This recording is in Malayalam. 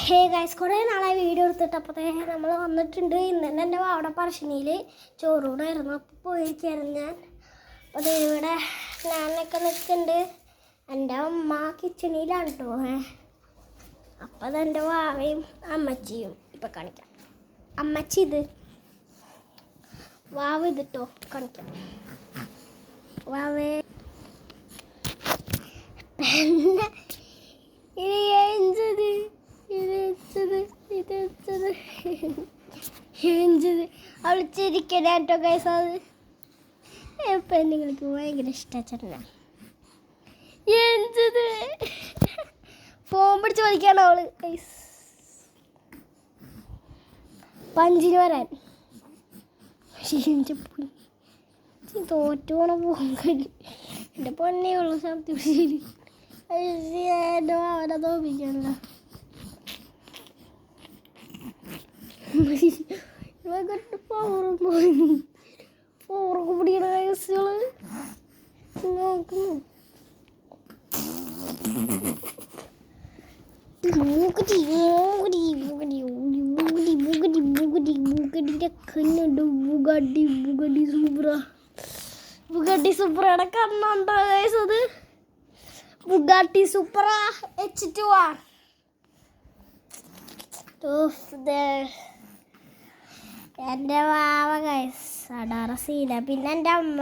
ഹേ ഗൈസ് കുറേ നാളെ വീഡിയോ എടുത്തിട്ട് അപ്പോഴത്തേ നമ്മൾ വന്നിട്ടുണ്ട്. ഇന്ന് തന്നെ എന്റെ അവിടെ പറശ്ശിനിയിൽ ചോറൂടായിരുന്നു അപ്പോൾ പോയിരിക്കായിരുന്നു ഞാൻ. അപ്പോൾ ഇവിടെ ഞാനൊക്കെ നിൽക്കുന്നുണ്ട്. എന്റെ അമ്മ കിച്ചണിയിലാണ് കേട്ടോ ഏ. അപ്പം അതെന്റെ വാവയും അമ്മച്ചിയും ഇപ്പം കാണിക്കാം. അമ്മച്ചി ഇത്. വാവ് ഇതിട്ടോ കാണിക്കാം. വാവേ പിന്നെ ഇത് എഞ്ചത് വെച്ചത് ഇത് വെച്ചത് എഞ്ചത് അവൾ ചിരിക്കണ കേട്ടോ പെണ്ണുങ്ങൾക്ക് ഭയങ്കര ഇഷ്ടച്ചെന്ന എഞ്ചത് ഫോൺ പിടിച്ച് വലിക്കാണ് അവൾ പഞ്ചിന് വരാൻ. ചി തോറ്റു പോണ പോകും എന്റെ പൊന്നേ ഉള്ളു സത്യം ശരി. തോപ്പിക്കണ്ട ഇവർക്ക് പവറും പോയി പവറൊക്കെ പിടിക്കണ കേസുകൾ നോക്കുന്നു. മൂക്കടി മൂക്കടി മൂക്കടി മൂക്കടി മൂക്കടി മൂക്കടി മൂക്കടിന്റെ കണ്ണുണ്ട്. ബുഗഡി ബുഗഡി സൂപ്ര ബുഗഡി സൂപ്രയുടെ കണ്ണുണ്ടോ അത്? Bugatti Supra H two R എന്റെ വാവ ഗൈസ് അടാറ സീന പിന്നെ എന്റെ അമ്മ